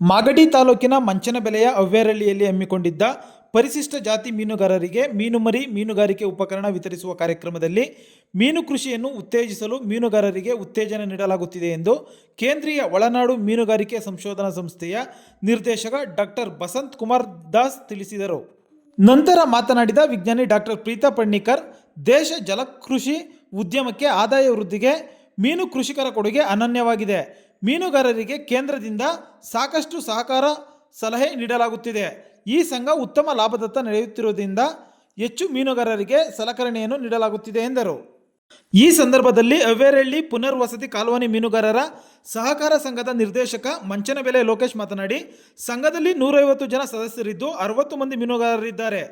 ಮಾಗಡಿ ತಾಲೂಕಿನ ಮಂಚನಬೆಲೆಯ ಅವ್ವೇರಳ್ಳಿಯಲ್ಲಿ ಹಮ್ಮಿಕೊಂಡಿದ್ದ ಪರಿಶಿಷ್ಟ ಜಾತಿ ಮೀನುಗಾರರಿಗೆ ಮೀನುಮರಿ ಮೀನುಗಾರಿಕೆ ಉಪಕರಣ ವಿತರಿಸುವ ಕಾರ್ಯಕ್ರಮದಲ್ಲಿ ಮೀನು ಕೃಷಿಯನ್ನು ಉತ್ತೇಜಿಸಲು ಮೀನುಗಾರರಿಗೆ ಉತ್ತೇಜನ ನೀಡಲಾಗುತ್ತಿದೆ ಎಂದು ಕೇಂದ್ರೀಯ ಒಳನಾಡು ಮೀನುಗಾರಿಕೆ ಸಂಶೋಧನಾ ಸಂಸ್ಥೆಯ ನಿರ್ದೇಶಕ ಡಾಕ್ಟರ್ ಬಸಂತ್ ಕುಮಾರ್ ದಾಸ್ ತಿಳಿಸಿದರು. ನಂತರ ಮಾತನಾಡಿದ ವಿಜ್ಞಾನಿ ಡಾಕ್ಟರ್ ಪ್ರೀತಾ ಪಣ್ಣಿಕರ್ ದೇಶ ಜಲಕೃಷಿ ಉದ್ಯಮಕ್ಕೆ ಆದಾಯ ವೃದ್ಧಿಗೆ ಮೀನು ಕೃಷಿಕರ ಕೊಡುಗೆ ಅನನ್ಯವಾಗಿದೆ. ಮೀನುಗಾರರಿಗೆ ಕೇಂದ್ರದಿಂದ ಸಾಕಷ್ಟು ಸಹಕಾರ ಸಲಹೆ ನೀಡಲಾಗುತ್ತಿದೆ. ಈ ಸಂಘ ಉತ್ತಮ ಲಾಭದತ್ತ ನಡೆಯುತ್ತಿರುವುದರಿಂದ ಹೆಚ್ಚು ಮೀನುಗಾರರಿಗೆ ಸಲಕರಣೆಯನ್ನು ನೀಡಲಾಗುತ್ತಿದೆ ಎಂದರು. ಈ ಸಂದರ್ಭದಲ್ಲಿ ಅವ್ವೇರಳ್ಳಿ ಪುನರ್ವಸತಿ ಕಾಲೋನಿ ಮೀನುಗಾರರ ಸಹಕಾರ ಸಂಘದ ನಿರ್ದೇಶಕ ಮಂಚನಬೆಲೆ ಲೋಕೇಶ್ ಮಾತನಾಡಿ, ಸಂಘದಲ್ಲಿ ನೂರೈವತ್ತು ಜನ ಸದಸ್ಯರಿದ್ದು ಅರವತ್ತು ಮಂದಿ ಮೀನುಗಾರರಿದ್ದಾರೆ.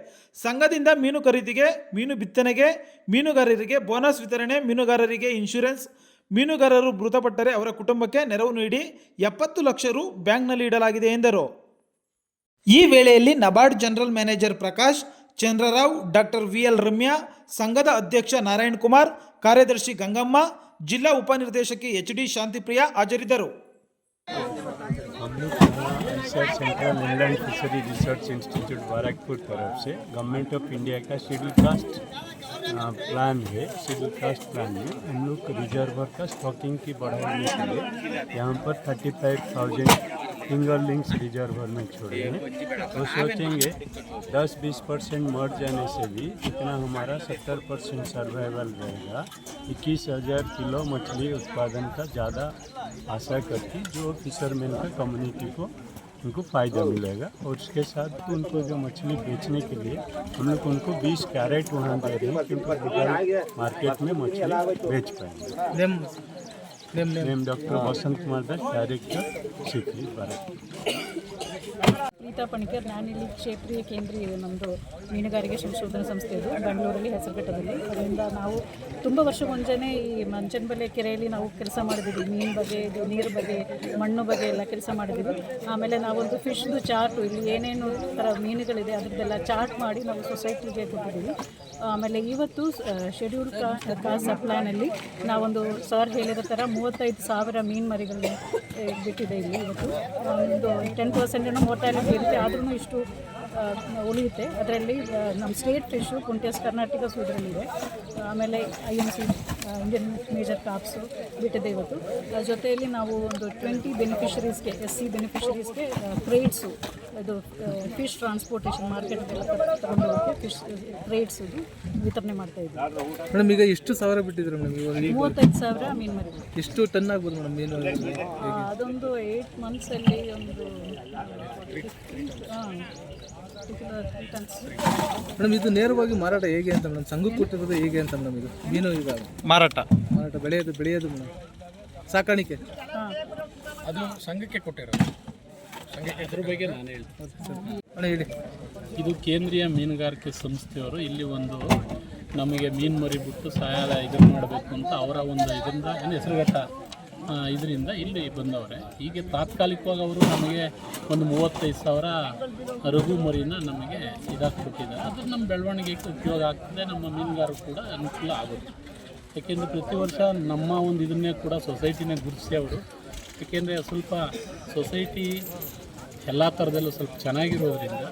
ಸಂಘದಿಂದ ಮೀನು ಖರೀದಿಗೆ, ಮೀನು ಬಿತ್ತನೆಗೆ, ಮೀನುಗಾರರಿಗೆ ಬೋನಸ್ ವಿತರಣೆ, ಮೀನುಗಾರರಿಗೆ ಇನ್ಶೂರೆನ್ಸ್ ಮೀನುಗಾರರು ಮೃತಪಟ್ಟರೆ ಅವರ ಕುಟುಂಬಕ್ಕೆ ನೆರವು ನೀಡಿ ಎಪ್ಪತ್ತು ಲಕ್ಷ ರು ಬ್ಯಾಂಕ್ನಲ್ಲಿ ಇಡಲಾಗಿದೆ ಎಂದರು. ಈ ವೇಳೆಯಲ್ಲಿ NABARD general manager Prakash, Chandrarao, doctor V L Ramya, ಸಂಘದ ಅಧ್ಯಕ್ಷ ನಾರಾಯಣ್ ಕುಮಾರ್, ಕಾರ್ಯದರ್ಶಿ ಗಂಗಮ್ಮ, ಜಿಲ್ಲಾ ಉಪನಿರ್ದೇಶಕಿ ಎಚ್ ಡಿ ಶಾಂತಿಪ್ರಿಯ ಹಾಜರಿದ್ದರು. यहाँ research central inland fishery research institute Barrackpore तरफ़ से गवर्नमेंट ऑफ़ इंडिया का शेड्यूल कास्ट प्लान है शेड्यूल कास्ट प्लान में हम लोग रिजर्वर का स्टॉकिंग की बढ़ाने के लिए यहाँ पर thirty five thousand fingerlings reservoir में छोड़े हैं। तो सोचेंगे 10-20 परसेंट मर जाने से भी इतना हमारा 70 परसेंट सर्वाइवल रहेगा। इक्कीस हज़ार किलो मछली उत्पादन का ज़्यादा आशा करती, जो फिशरमैन का कम्युनिटी को, उनको फ़ायदा मिलेगा। और उसके साथ उनको जो मछली बेचने के लिए, हम लोग उनको 20 कैरेट वहाँ दे रहे हैं क्योंकि मार्केट में मछली बेच पाएँगे। Name doctor Vasant Kumar Das director CP Bharat Preetha Panicker ನಾನಿಲ್ಲಿ ಕ್ಷೇತ್ರೀಯ ಕೇಂದ್ರೀಯ ನಮ್ಮದು ಮೀನುಗಾರಿಕೆ ಸಂಶೋಧನಾ ಸಂಸ್ಥೆ ಇದು, ಬೆಂಗಳೂರಲ್ಲಿ ಹೆಸರುಘಟ್ಟದಲ್ಲಿ. ಅದರಿಂದ ನಾವು ತುಂಬ ವರ್ಷ ಮುಂಜಾನೆ ಈ ಮಂಚನಬಲೆ ಕೆರೆಯಲ್ಲಿ ನಾವು ಕೆಲಸ ಮಾಡಿದ್ದೀವಿ ಮೀನು ಬಗ್ಗೆ ಇದು ನೀರು ಬಗ್ಗೆ, ಮಣ್ಣು ಬಗ್ಗೆ ಎಲ್ಲ ಕೆಲಸ ಮಾಡಿದ್ದೀವಿ ಆಮೇಲೆ ನಾವೊಂದು ಫಿಶ್ದು ಚಾರ್ಟು ಇಲ್ಲಿ ಏನೇನು ಥರ ಮೀನುಗಳಿದೆ ಅದರದ್ದೆಲ್ಲ ಚಾರ್ಟ್ ಮಾಡಿ ನಾವು ಸೊಸೈಟಿಗೆ ಕೊಟ್ಟಿದ್ದೀವಿ. ಆಮೇಲೆ ಇವತ್ತು ಶೆಡ್ಯೂಲ್ ಕಾಸ್ ಕಾಸ್ಟ್ ಪ್ಲ್ಯಾನಲ್ಲಿ ನಾವೊಂದು ಸರ್ ಹೇಳಿದ ಥರ ಮೂವತ್ತೈದು ಸಾವಿರ ಮೀನು ಮರಿಗಳನ್ನ ಬಿಟ್ಟಿದೆ ಇಲ್ಲಿ ಇವತ್ತು. ಒಂದು ಟೆನ್ ಪರ್ಸೆಂಟೇನೋ ಮೊರ್ಟಾಲಿಟಿ ಇರುತ್ತೆ ಆದ್ರೂ ಇಷ್ಟು ಉಳಿಯುತ್ತೆ. ಅದರಲ್ಲಿ ನಮ್ಮ ಸ್ಟೇಟ್ ಫಿಶು ಕುಂಟೆಸ್ ಕರ್ನಾಟಕ ಇದರಲ್ಲಿದೆ ಆಮೇಲೆ I M C Indian major carps ಬಿಟ್ಟಿದೆ ಇವತ್ತು ಜೊತೆಯಲ್ಲಿ ನಾವು ಒಂದು ಟ್ವೆಂಟಿ ಬೆನಿಫಿಷರೀಸ್ಗೆ ಎಸ್ ಸಿ ಬೆನಿಫಿಷರೀಸ್ಗೆ ಕ್ರೇಟ್ಸು ಇದು ಫಿಶ್ ಟ್ರಾನ್ಸ್ಪೋರ್ಟೇಷನ್ ಮಾರ್ಕೆಟ್ಗೆಲ್ಲ ತಗೊಂಡೋಗೋಕ್ಕೆ ಫಿಶ್ ರೇಟ್ಸ್ ಇದು ವಿತರಣೆ ಮಾಡ್ತಾ ಇದ್ದೀವಿ ಮೇಡಮ್ ಈಗ ಎಷ್ಟು ಸಾವಿರ ಬಿಟ್ಟಿದ್ರು ಮೇಡಮ್ ಇವಾಗ ಈಗ ಮೂವತ್ತೈದು ಸಾವಿರ ಮೀನು ಮರಿ ಎಷ್ಟು ಟನ್ ಆಗ್ಬೋದು ಮೇಡಮ್ ಮೀನು ಅದೊಂದು ಏಯ್ಟ್ ಮಂತ್ಸಲ್ಲಿ ಒಂದು ಹಾಂ ಮೇಡಮ್ ಇದು ನೇರವಾಗಿ ಮಾರಾಟ ಹೇಗೆ ಅಂತ ಮೇಡಮ್? ಸಂಘಕ್ಕೆ ಕೊಟ್ಟಿರೋದು ಹೇಗೆ ಅಂತ ಮೇಡಮ್ ಇದು? ಮೀನು ಈಗ ಮಾರಾಟ. ಮಾರಾಟ ಬೆಳೆಯೋದು ಬೆಳೆಯೋದು ಮೇಡಮ್. ಸಾಕಾಣಿಕೆ? ಹಾಂ. ಅದು ಸಂಘಕ್ಕೆ ಕೊಟ್ಟಿರೋದು. ಅದ್ರ ಬಗ್ಗೆ ನಾನು ಹೇಳ್ತೀನಿ. ಇದು ಕೇಂದ್ರೀಯ ಮೀನುಗಾರಿಕೆ ಸಂಸ್ಥೆಯವರು ಇಲ್ಲಿ ಒಂದು ನಮಗೆ ಮೀನು ಮರಿಬಿಟ್ಟು ಸಹಾಯ ಇದನ್ನು ಮಾಡಬೇಕು ಅಂತ ಅವರ ಒಂದು ಇದರಿಂದ ಏನು ಹೆಸರುಘಟ್ಟ ಇದರಿಂದ ಇಲ್ಲಿ ಬಂದವರೆ. ಹೀಗೆ ತಾತ್ಕಾಲಿಕವಾಗಿ ಅವರು ನಮಗೆ ಒಂದು ಮೂವತ್ತೈದು ಸಾವಿರ ರಘು ಮರಿನ ನಮಗೆ ಇದಾಗಿ ಕೊಟ್ಟಿದ್ದಾರೆ ಅದು ನಮ್ಮ ಬೆಳವಣಿಗೆಗೆ ಉಪಯೋಗ ಆಗ್ತದೆ ನಮ್ಮ ಮೀನುಗಾರರು ಕೂಡ ಅನುಕೂಲ ಆಗುತ್ತೆ. ಯಾಕೆಂದರೆ ಪ್ರತಿ ವರ್ಷ ನಮ್ಮ ಒಂದು ಇದನ್ನೇ ಕೂಡ ಸೊಸೈಟಿನೇ ಗುರುತಿಸಿ ಅವರು. ಏಕೆಂದರೆ ಸ್ವಲ್ಪ ಸೊಸೈಟಿ ಎಲ್ಲ ಥರದಲ್ಲೂ ಸ್ವಲ್ಪ ಚೆನ್ನಾಗಿರೋದ್ರಿಂದ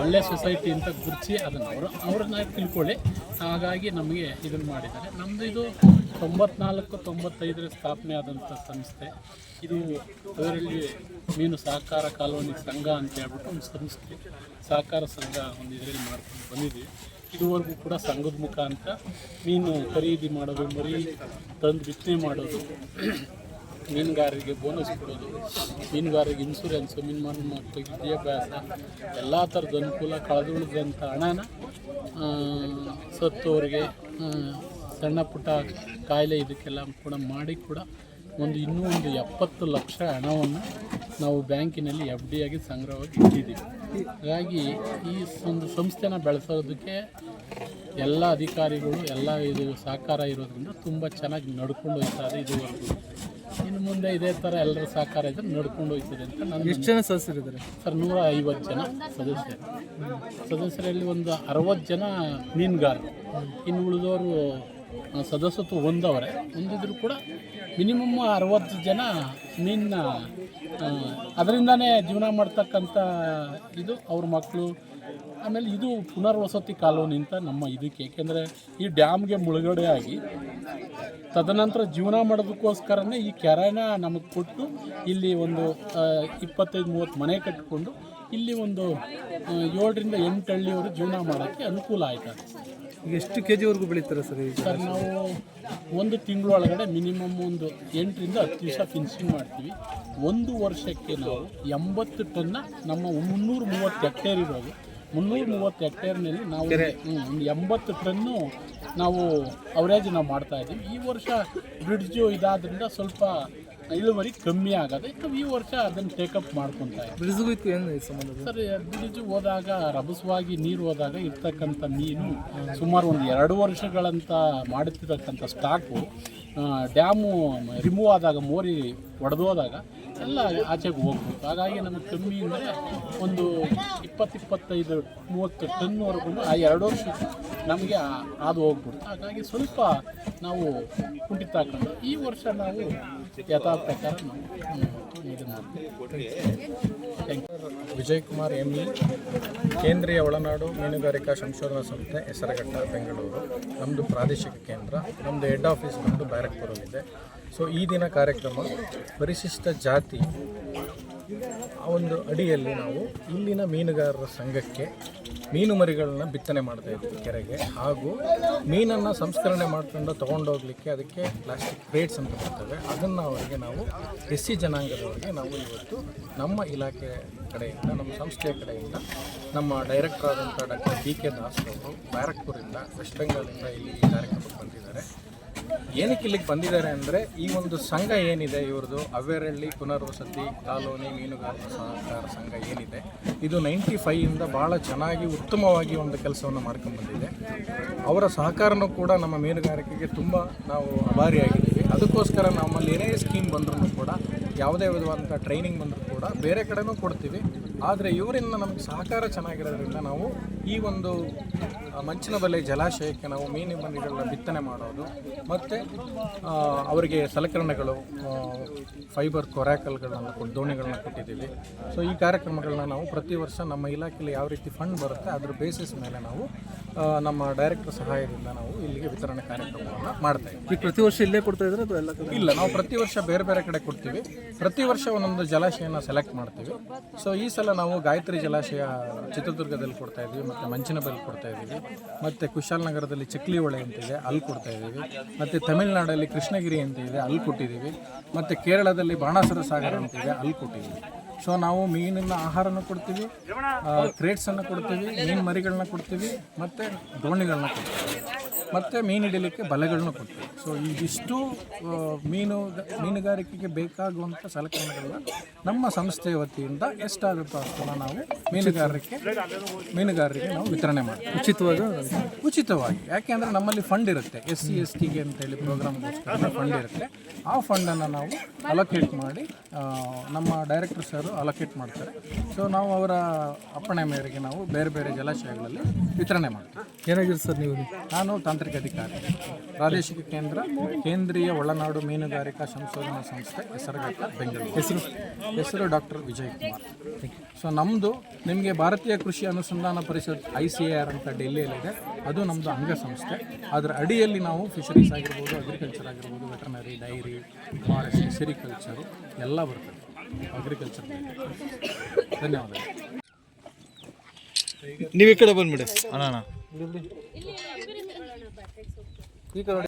ಒಳ್ಳೆ ಸೊಸೈಟಿ ಅಂತ ಗುರುತಿಸಿ ಅದನ್ನು ಅವರು ಅವ್ರನ್ನ ತಿಳ್ಕೊಳ್ಳಿ. ಹಾಗಾಗಿ ನಮಗೆ ಇದನ್ನು ಮಾಡಿದ್ದಾರೆ. ನಮ್ಮದು ಇದು ತೊಂಬತ್ನಾಲ್ಕು, ತೊಂಬತ್ತೈದರ ಸ್ಥಾಪನೆ ಆದಂಥ ಸಂಸ್ಥೆ. ಇದು ಅದರಲ್ಲಿ ಮೀನು ಸಹಕಾರ ಕಾಲೋನಿ ಸಂಘ ಅಂತ ಹೇಳ್ಬಿಟ್ಟು ಒಂದು ಸಂಸ್ಥೆ, ಸಹಕಾರ ಸಂಘ ಒಂದು ಇದರಲ್ಲಿ ಮಾಡ್ಕೊಂಡು ಬಂದಿದ್ದೀವಿ ಇದುವರೆಗೂ ಕೂಡ ಸಂಘದ ಮುಖಾಂತರ ಮೀನು ಖರೀದಿ ಮಾಡೋದು, ಮರಿ ತಂದು ಬಿತ್ತನೆ ಮಾಡೋದು ಮೀನುಗಾರರಿಗೆ ಬೋನಸ್ ಕೊಡೋದು, ಮೀನುಗಾರರಿಗೆ ಇನ್ಸೂರೆನ್ಸು ಮೀನು ಮಣ್ಣು ಮಕ್ಕಳಿಗೆ ವಿದ್ಯಾಭ್ಯಾಸ, ಎಲ್ಲ ಥರದ ಅನುಕೂಲ ಕಳೆದುಳಿದಂಥ ಹಣನ ಸತ್ತವರಿಗೆ ಸಣ್ಣ ಪುಟ್ಟ ಕಾಯಿಲೆ ಇದಕ್ಕೆಲ್ಲ ಕೂಡ ಮಾಡಿ ಕೂಡ ಒಂದು ಇನ್ನೂ ಒಂದು ಎಪ್ಪತ್ತು ಲಕ್ಷ ಹಣವನ್ನು ನಾವು ಬ್ಯಾಂಕಿನಲ್ಲಿ ಎಫ್ ಡಿ ಆಗಿ ಸಂಗ್ರಹವಾಗಿ ಇಟ್ಟಿದ್ದೀವಿ. ಹಾಗಾಗಿ ಈ ಒಂದು ಸಂಸ್ಥೆನ ಬೆಳೆಸೋದಕ್ಕೆ ಎಲ್ಲ ಅಧಿಕಾರಿಗಳು, ಎಲ್ಲ ಇದು ಸಹಕಾರ ಇರೋದ್ರಿಂದ ತುಂಬ ಚೆನ್ನಾಗಿ ನಡ್ಕೊಂಡು ಹೋಗ್ತಾರೆ ಇದುವರೆಗೂ. ಇನ್ನು ಮುಂದೆ ಇದೇ ಥರ ಎಲ್ಲರ ಸಹಕಾರ ಇದ್ರೆ ನಡ್ಕೊಂಡು ಹೋಗ್ತದೆ ಅಂತ ನಾನು ಎಷ್ಟು ಜನ ಸದಸ್ಯರಿದ್ದಾರೆ? ಸರ್ ನೂರ ಐವತ್ತು ಜನ ಸದಸ್ಯರು. ಸದಸ್ಯರಲ್ಲಿ ಒಂದು ಅರವತ್ತು ಜನ ಮೀನುಗಾರರು ಇನ್ನು ಉಳಿದವರು ಸದಸ್ಯತ್ವ ಹೊಂದವರೆ. ಹೊಂದಿದ್ರು ಕೂಡ ಮಿನಿಮಮ್ ಅರವತ್ತು ಜನ ಮೀನ್ನ ಅದರಿಂದನೇ ಜೀವನ ಮಾಡ್ತಕ್ಕಂಥ ಇದು ಅವ್ರ ಮಕ್ಕಳು ಆಮೇಲೆ ಇದು ಪುನರ್ವಸತಿ ಕಾಲೋನಿ ಅಂತ ನಮ್ಮ ಇದಕ್ಕೆ ಏಕೆಂದರೆ ಈ ಡ್ಯಾಮ್ಗೆ ಮುಳುಗಡೆ ಆಗಿ ತದನಂತರ ಜೀವನ ಮಾಡೋದಕ್ಕೋಸ್ಕರನೇ ಈ ಕೆರೆನ ನಮಗೆ ಕೊಟ್ಟು ಇಲ್ಲಿ ಒಂದು ಇಪ್ಪತ್ತೈದು ಮೂವತ್ತು ಮನೆ ಕಟ್ಟಿಕೊಂಡು ಇಲ್ಲಿ ಒಂದು ಏಳರಿಂದ ಎಂಟು ಹಳ್ಳಿಯವರು ಜೀವನ ಮಾಡೋಕ್ಕೆ ಅನುಕೂಲ ಆಯ್ತದೆ ಈಗ ಎಷ್ಟು ಕೆ ಜಿವರೆಗೂ ಬೆಳೀತಾರೆ ಸರ್ ಈಗ? ಸರ್ ನಾವು ಒಂದು ತಿಂಗಳೊಳಗಡೆ ಮಿನಿಮಮ್ ಒಂದು ಎಂಟರಿಂದ ಹತ್ತು ದಿವಸ ಫಿನಿಶಿಂಗ್ ಮಾಡ್ತೀವಿ. ಒಂದು ವರ್ಷಕ್ಕೆ ನಾವು ಎಂಬತ್ತು ಟನ್ನ ನಮ್ಮ ಮುನ್ನೂರ ಮೂವತ್ತು ಹೆಕ್ಟೇರ್ ಇರೋದು. ಮುನ್ನೂರ ಮೂವತ್ತು ಹೆಕ್ಟೇರ್ನಲ್ಲಿ ನಾವು ಒಂದು ಎಂಬತ್ತು ಟನ್ನು ನಾವು ಅವರೇಜ್ ನಾವು ಮಾಡ್ತಾ ಇದ್ದೀವಿ. ಈ ವರ್ಷ ಬ್ರಿಡ್ಜು ಇದಾದ್ರಿಂದ ಸ್ವಲ್ಪ ಇಳುವರಿ ಕಮ್ಮಿ ಆಗದೆ ನಾವು ಈ ವರ್ಷ ಅದನ್ನು ಟೇಕಪ್ ಮಾಡ್ಕೊತಾ ಇದ್ದೀವಿ. ಬ್ರಿಡ್ಜ್ಗೂ ಇದಕ್ಕೂ ಏನು ಸಂಬಂಧ? ಸರ್ ಬ್ರಿಡ್ಜ್ ಹೋದಾಗ ರಭಸವಾಗಿ ನೀರು ಹೋದಾಗ ಇರ್ತಕ್ಕಂಥ ಮೀನು ಸುಮಾರು ಒಂದು ಎರಡು ವರ್ಷಗಳಂತ ಮಾಡುತ್ತಿರತಕ್ಕಂಥ ಸ್ಟಾಕು ಡ್ಯಾಮು ರಿಮೂವ್ ಆದಾಗ ಮೋರಿ ಒಡೆದೋದಾಗ ಎಲ್ಲ ಆಚೆಗೆ ಹೋಗ್ಬೇಕು. ಹಾಗಾಗಿ ನಮಗೆ ಕಮ್ಮಿ ಅಂದರೆ ಒಂದು ಇಪ್ಪತ್ತು ಇಪ್ಪತ್ತೈದು ಮೂವತ್ತು ಟನ್ವರೆಗೂ ಆ ಎರಡು ವರ್ಷ ನಮಗೆ ಅದು ಹೋಗ್ಬಿಡ್ತು. ಹಾಗಾಗಿ ಸ್ವಲ್ಪ ನಾವು ಕುಂಠಿತ ಹಾಕೊಂಡು ಈ ವರ್ಷ ನಾವು ಯಥಾ ಪ್ರಕಾರ ವಿಜಯ್ ಕುಮಾರ್ ಎಂ ಇ, ಕೇಂದ್ರೀಯ ಒಳನಾಡು ಮೀನುಗಾರಿಕಾ ಸಂಶೋಧನಾ ಸಂಸ್ಥೆ, ಹೆಸರಘಟ್ಟ, ಬೆಂಗಳೂರು. ನಮ್ಮದು ಪ್ರಾದೇಶಿಕ ಕೇಂದ್ರ. ನಮ್ಮದು ಹೆಡ್ ಆಫೀಸ್ ನಮ್ಮದು ಬ್ಯಾರಕ್ಪುರಲ್ಲಿದೆ. ಸೊ ಈ ದಿನ ಕಾರ್ಯಕ್ರಮ ಪರಿಶಿಷ್ಟ ಜಾತಿ ಆ ಒಂದು ಅಡಿಯಲ್ಲಿ ನಾವು ಇಲ್ಲಿನ ಮೀನುಗಾರರ ಸಂಘಕ್ಕೆ ಮೀನು ಮರಿಗಳನ್ನ ಬಿತ್ತನೆ ಮಾಡ್ತಾ ಇದ್ವಿ ಕೆರೆಗೆ. ಹಾಗೂ ಮೀನನ್ನು ಸಂಸ್ಕರಣೆ ಮಾಡ್ಕೊಂಡು ತೊಗೊಂಡೋಗ್ಲಿಕ್ಕೆ ಅದಕ್ಕೆ ಪ್ಲಾಸ್ಟಿಕ್ ಕ್ರೇಟ್ಸ್ ಅಂತ ಬರ್ತವೆ. ಅದನ್ನು ಅವರಿಗೆ ನಾವು ಎಸ್ ಸಿ ಜನಾಂಗದವರಿಗೆ ನಾವು ಇವತ್ತು ನಮ್ಮ ಇಲಾಖೆ ಕಡೆಯಿಂದ, ನಮ್ಮ ಸಂಸ್ಥೆಯ ಕಡೆಯಿಂದ, ನಮ್ಮ ಡೈರೆಕ್ಟರ್ ಆದಂಥ ಡಾಕ್ಟರ್ ಡಿ ಕೆ ದಾಸ್ ಅವರು ಬ್ಯಾರಕ್ಪುರಿಂದ ವೆಸ್ಟ್ ಬೆಂಗಾಲಿಂದ ಇಲ್ಲಿ ಕಾರ್ಯಕ್ರಮಕ್ಕೆ ಬಂದಿದ್ದಾರೆ. ಏನಕ್ಕೆ ಇಲ್ಲಿಗೆ ಬಂದಿದ್ದಾರೆ ಅಂದರೆ ಈ ಒಂದು ಸಂಘ ಏನಿದೆ ಇವ್ರದ್ದು? ಅವೇರಳ್ಳಿ ಪುನರ್ವಸತಿ ಕಾಲೋನಿ ಮೀನುಗಾರಿಕೆ ಸಹಕಾರ ಸಂಘ ಏನಿದೆ? ಇದು ನೈಂಟಿ ಫೈವಿಂದ ಭಾಳ ಚೆನ್ನಾಗಿ ಉತ್ತಮವಾಗಿ ಒಂದು ಕೆಲಸವನ್ನು ಮಾಡ್ಕೊಂಡು ಬಂದಿದೆ. ಅವರ ಸಹಕಾರನೂ ಕೂಡ ನಮ್ಮ ಮೀನುಗಾರಿಕೆಗೆ ತುಂಬ ನಾವು ಅಭಾರಿಯಾಗಿದ್ದೀವಿ. ಅದಕ್ಕೋಸ್ಕರ ನಮ್ಮಲ್ಲಿ ಏನೇ ಸ್ಕೀಮ್ ಬಂದರೂ ಕೂಡ, ಯಾವುದೇ ವಿಧವಾದಂಥ ಟ್ರೈನಿಂಗ್ ಬಂದರೂ ಕೂಡ ಬೇರೆ ಕಡೆನೂ ಕೊಡ್ತೀವಿ. ಆದರೆ ಇವರಿಂದ ನಮಗೆ ಸಹಕಾರ ಚೆನ್ನಾಗಿರೋದ್ರಿಂದ ನಾವು ಈ ಒಂದು ಮಂಚಿನ ಬಲೆ ಜಲಾಶಯಕ್ಕೆ ನಾವು ಮೀನು ಮನೆಗಳನ್ನ ಬಿತ್ತನೆ ಮಾಡೋದು, ಮತ್ತು ಅವರಿಗೆ ಸಲಕರಣೆಗಳು ಫೈಬರ್ ಕೊರ್ಯಾಕಲ್ಗಳನ್ನ ಕೊಟ್ಟು, ದೋಣಿಗಳನ್ನ ಕೊಟ್ಟಿದ್ದೀವಿ. ಸೊ ಈ ಕಾರ್ಯಕ್ರಮಗಳನ್ನ ನಾವು ಪ್ರತಿ ವರ್ಷ ನಮ್ಮ ಇಲಾಖೆಯಲ್ಲಿ ಯಾವ ರೀತಿ ಫಂಡ್ ಬರುತ್ತೆ, ಅದ್ರ ಬೇಸಿಸ್ ಮೇಲೆ ನಾವು ನಮ್ಮ ಡೈರೆಕ್ಟರ್ ಸಹಾಯದಿಂದ ನಾವು ಇಲ್ಲಿಗೆ ವಿತರಣೆ ಕಾರ್ಯಕ್ರಮವನ್ನು ಮಾಡ್ತಾ ಇದ್ದೀವಿ. ಈಗ ಪ್ರತಿ ವರ್ಷ ಇಲ್ಲೇ ಕೊಡ್ತಾ ಇದ್ರೆ ಅಥವಾ ಎಲ್ಲ ಕಡೆ? ಇಲ್ಲ ನಾವು ಪ್ರತಿ ವರ್ಷ ಬೇರೆ ಬೇರೆ ಕಡೆ ಕೊಡ್ತೀವಿ. ಪ್ರತಿ ವರ್ಷ ಒಂದೊಂದು ಜಲಾಶಯನ ಸೆಲೆಕ್ಟ್ ಮಾಡ್ತೀವಿ. ಸೊ ಈ ಸಲ ನಾವು ಗಾಯತ್ರಿ ಜಲಾಶಯ ಚಿತ್ರದುರ್ಗದಲ್ಲಿ ಕೊಡ್ತಾ ಇದ್ದೀವಿ ಮತ್ತು ಮಂಚಿನಬೆಲ್ ಕೊಡ್ತಾ ಇದ್ದೀವಿ ಮತ್ತು ಕುಶಾಲನಗರದಲ್ಲಿ ಚಕ್ಲಿ ಹೊಳೆ ಅಂತಿದೆ ಅಲ್ಲಿ ಕೊಡ್ತಾ ಇದ್ದೀವಿ ಮತ್ತು ತಮಿಳುನಾಡಲ್ಲಿ ಕೃಷ್ಣಗಿರಿ ಅಂತ ಇದೆ ಅಲ್ಲಿ ಕೊಟ್ಟಿದ್ದೀವಿ ಮತ್ತು ಕೇರಳದಲ್ಲಿ ಬಾಣಾಸುರ ಸಾಗರ ಅಂತಿದೆ ಅಲ್ಲಿ ಕೊಟ್ಟಿದ್ದೀವಿ. ಸೊ ನಾವು ಮೀನಿನ ಆಹಾರನ ಕೊಡ್ತೀವಿ ಕ್ರೇಟ್ಸನ್ನು ಕೊಡ್ತೀವಿ ಮೀನು ಮರಿಗಳನ್ನ ಕೊಡ್ತೀವಿ ಮತ್ತು ದೋಣಿಗಳನ್ನ ಕೊಡ್ತೀವಿ. ಮತ್ತು ಮೀನು ಹಿಡಿಲಿಕ್ಕೆ ಬಲೆಗಳನ್ನ ಕೊಡ್ತೀವಿ ಸೊ ಇದಿಷ್ಟು ಮೀನು ಮೀನುಗಾರಿಕೆಗೆ ಬೇಕಾಗುವಂಥ ಸಲಕರಣೆಗಳನ್ನ ನಮ್ಮ ಸಂಸ್ಥೆಯ ವತಿಯಿಂದ ಎಷ್ಟಾಗುತ್ತೋ ಅಷ್ಟನ್ನು ನಾವು ಮೀನುಗಾರರಿಗೆ ಮೀನುಗಾರರಿಗೆ ನಾವು ವಿತರಣೆ ಮಾಡ್ತೀವಿ. ಉಚಿತವಾಗಿ. ಉಚಿತವಾಗಿ ಯಾಕೆಂದರೆ ನಮ್ಮಲ್ಲಿ ಫಂಡ್ ಇರುತ್ತೆ. ಎಸ್ ಸಿ ಎಸ್ ಟಿಗೆ ಅಂತೇಳಿ ಪ್ರೋಗ್ರಾಮ್ಗೋಸ್ಕರ ಫಂಡ್ ಇರುತ್ತೆ. ಆ ಫಂಡನ್ನು ನಾವು ಅಲೋಕೇಟ್ ಮಾಡಿ ನಮ್ಮ ಡೈರೆಕ್ಟರ್ ಸರ್ ಅಲೋಕೇಟ್ ಮಾಡ್ತಾರೆ. ಸೊ ನಾವು ಅವರ ಅಪ್ಪಣೆ ಮೇರೆಗೆ ನಾವು ಬೇರೆ ಬೇರೆ ಜಲಾಶಯಗಳಲ್ಲಿ ವಿತರಣೆ ಮಾಡ್ತೀವಿ. ಏನಾಗಿದೆ ಸರ್ ನೀವು? ನಾನು ತಾಂತ್ರಿಕ ಅಧಿಕಾರಿ. ಪ್ರಾದೇಶಿಕ ಕೇಂದ್ರ ಕೇಂದ್ರೀಯ ಒಳನಾಡು ಮೀನುಗಾರಿಕಾ ಸಂಶೋಧನಾ ಸಂಸ್ಥೆ ಹೆಸರುಘಟ್ಟ ಬೆಂಗಳೂರು. ಹೆಸರು? ಹೆಸರು ಡಾಕ್ಟರ್ ವಿಜಯ್ ಕುಮಾರ್ ಸೊ ನಮ್ಮದು ನಿಮಗೆ ಭಾರತೀಯ ಕೃಷಿ ಅನುಸಂಧಾನ ಪರಿಷತ್ ಐ ಸಿ ಎ ಆರ್ ಅಂತ ಡೆಲ್ಲಿಯಲ್ಲಿದೆ. ಅದು ನಮ್ಮದು ಅಂಗಸಂಸ್ಥೆ. ಅದರ ಅಡಿಯಲ್ಲಿ ನಾವು ಫಿಶರೀಸ್ ಆಗಿರ್ಬೋದು ಅಗ್ರಿಕಲ್ಚರ್ ಆಗಿರ್ಬೋದು ವೆಟರ್ನರಿ ಡೈರಿ ಫಾರೆಸ್ಟ್ ಸೆರಿಕಲ್ಚರು ಎಲ್ಲ ಬರ್ತದೆ. ಅಗ್ರಿಕಲ್ಚರ್ ಧನ್ಯವಾದಗಳು. ನೀವು ಈ ಕಡೆ ಬಂದ್ಬಿಡಿ. ಅಣ್ಣ ಈ ಕಡೆ ನೋಡಿ